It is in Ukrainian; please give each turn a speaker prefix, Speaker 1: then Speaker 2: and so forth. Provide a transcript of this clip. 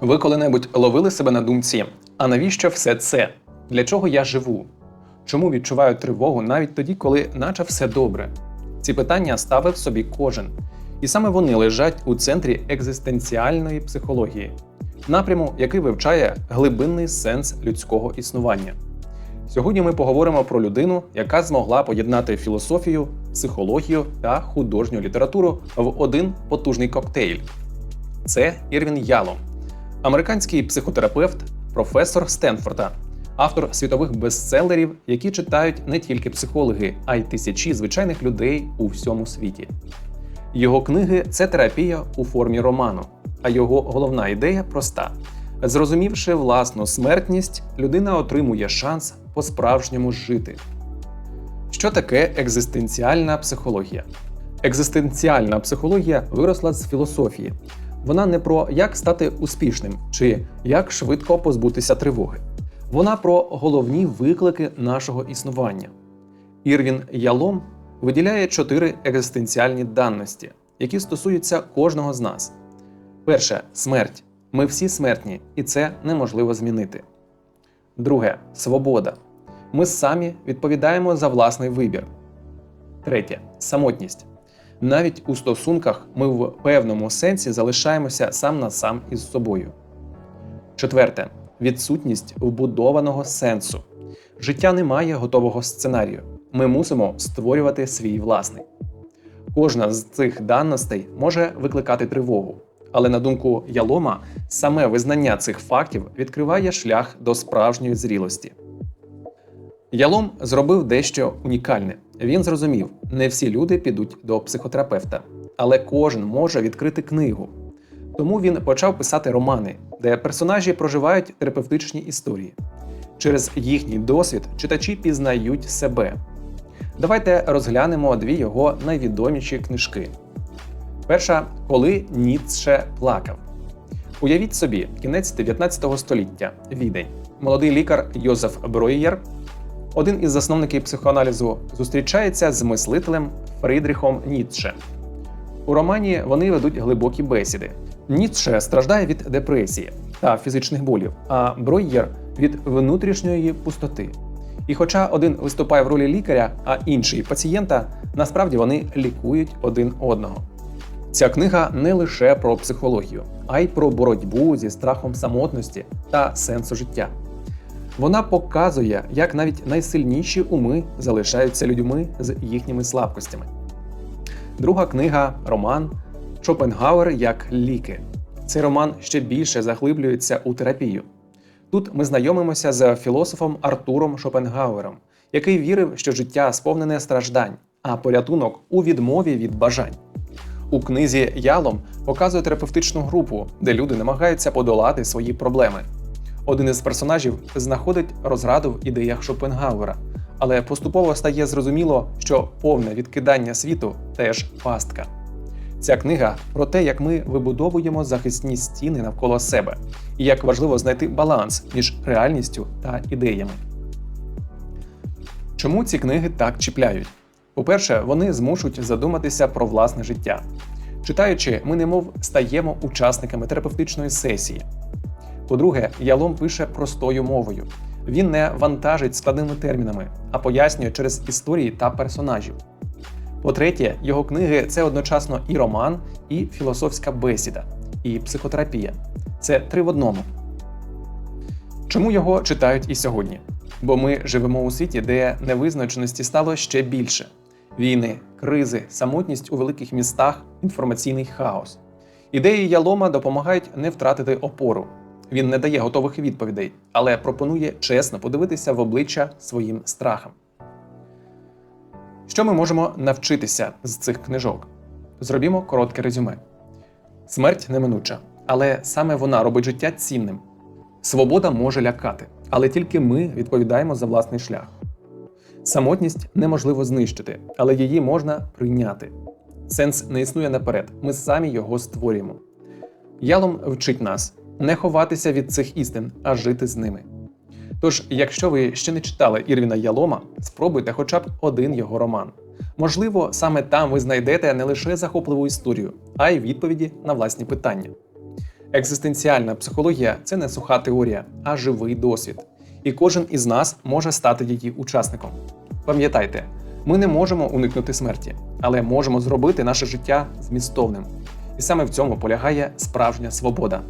Speaker 1: Ви коли-небудь ловили себе на думці, а навіщо все це? Для чого я живу? Чому відчуваю тривогу навіть тоді, коли наче все добре? Ці питання ставив собі кожен. І саме вони лежать у центрі екзистенціальної психології, напряму, який вивчає глибинний сенс людського існування. Сьогодні ми поговоримо про людину, яка змогла поєднати філософію, психологію та художню літературу в один потужний коктейль. Це Ірвін Ялом, американський психотерапевт, професор Стенфорда, автор світових бестселерів, які читають не тільки психологи, а й тисячі звичайних людей у всьому світі. Його книги це терапія у формі роману, а його головна ідея проста: зрозумівши власну смертність, людина отримує шанс по-справжньому жити. Що таке екзистенціальна психологія? Екзистенціальна психологія виросла з філософії. Вона не про як стати успішним чи як швидко позбутися тривоги. Вона про головні виклики нашого існування. Ірвін Ялом виділяє чотири екзистенціальні даності, які стосуються кожного з нас. Перше смерть. Ми всі смертні, і це неможливо змінити. Друге свобода. Ми самі відповідаємо за власний вибір. Третє самотність. Навіть у стосунках ми в певному сенсі залишаємося сам на сам із собою. Четверте відсутність вбудованого сенсу. Життя не має готового сценарію. Ми мусимо створювати свій власний. Кожна з цих даностей може викликати тривогу, але на думку Ялома, саме визнання цих фактів відкриває шлях до справжньої зрілості. Ялом зробив дещо унікальне. Він зрозумів, не всі люди підуть до психотерапевта, але кожен може відкрити книгу. Тому він почав писати романи, де персонажі проживають терапевтичні історії. Через їхній досвід читачі пізнають себе. Давайте розглянемо дві його найвідоміші книжки. Перша коли Ніцше плакав. Уявіть собі, кінець 19 століття, відень. Молодий лікар Йозеф Броєр, один із засновників психоаналізу, зустрічається з мислителем Фрідріхом Ніцше. У романі вони ведуть глибокі бесіди. Ніцше страждає від депресії та фізичних болів, а Бройєр від внутрішньої пустоти. І хоча один виступає в ролі лікаря, а інший пацієнта, насправді вони лікують один одного. Ця книга не лише про психологію, а й про боротьбу зі страхом самотності та сенсу життя. Вона показує, як навіть найсильніші уми залишаються людьми з їхніми слабкостями. Друга книга роман Шопенгауер як ліки. Цей роман ще більше заглиблюється у терапію. Тут ми знайомимося з філософом Артуром Шопенгауером, який вірив, що життя сповнене страждань, а порятунок у відмові від бажань. У книзі Ялом показує терапевтичну групу, де люди намагаються подолати свої проблеми. Один із персонажів знаходить розраду в ідеях Шопенгауера, але поступово стає зрозуміло, що повне відкидання світу теж пастка. Ця книга про те, як ми вибудовуємо захисні стіни навколо себе, і як важливо знайти баланс між реальністю та ідеями. Чому ці книги так чіпляють? По-перше, вони змушують задуматися про власне життя. Читаючи, ми немов стаємо учасниками терапевтичної сесії. По-друге, Ялом пише простою мовою. Він не вантажить складними термінами, а пояснює через історії та персонажів. По-третє, його книги це одночасно і роман, і філософська бесіда, і психотерапія. Це три в одному. Чому його читають і сьогодні? Бо ми живемо у світі, де невизначеності стало ще більше: війни, кризи, самотність у великих містах, інформаційний хаос. Ідеї Ялома допомагають не втратити опору. Він не дає готових відповідей, але пропонує чесно подивитися в обличчя своїм страхам. Що ми можемо навчитися з цих книжок? Зробімо коротке резюме. Смерть неминуча, але саме вона робить життя цінним. Свобода може лякати, але тільки ми відповідаємо за власний шлях. Самотність неможливо знищити, але її можна прийняти. Сенс не існує наперед, ми самі його створюємо. Ялом вчить нас не ховатися від цих істин, а жити з ними. Тож, якщо ви ще не читали Ірвіна Ялома, спробуйте хоча б один його роман. Можливо, саме там ви знайдете не лише захопливу історію, а й відповіді на власні питання. Екзистенціальна психологія це не суха теорія, а живий досвід. І кожен із нас може стати її учасником. Пам'ятайте, ми не можемо уникнути смерті, але можемо зробити наше життя змістовним. І саме в цьому полягає справжня свобода.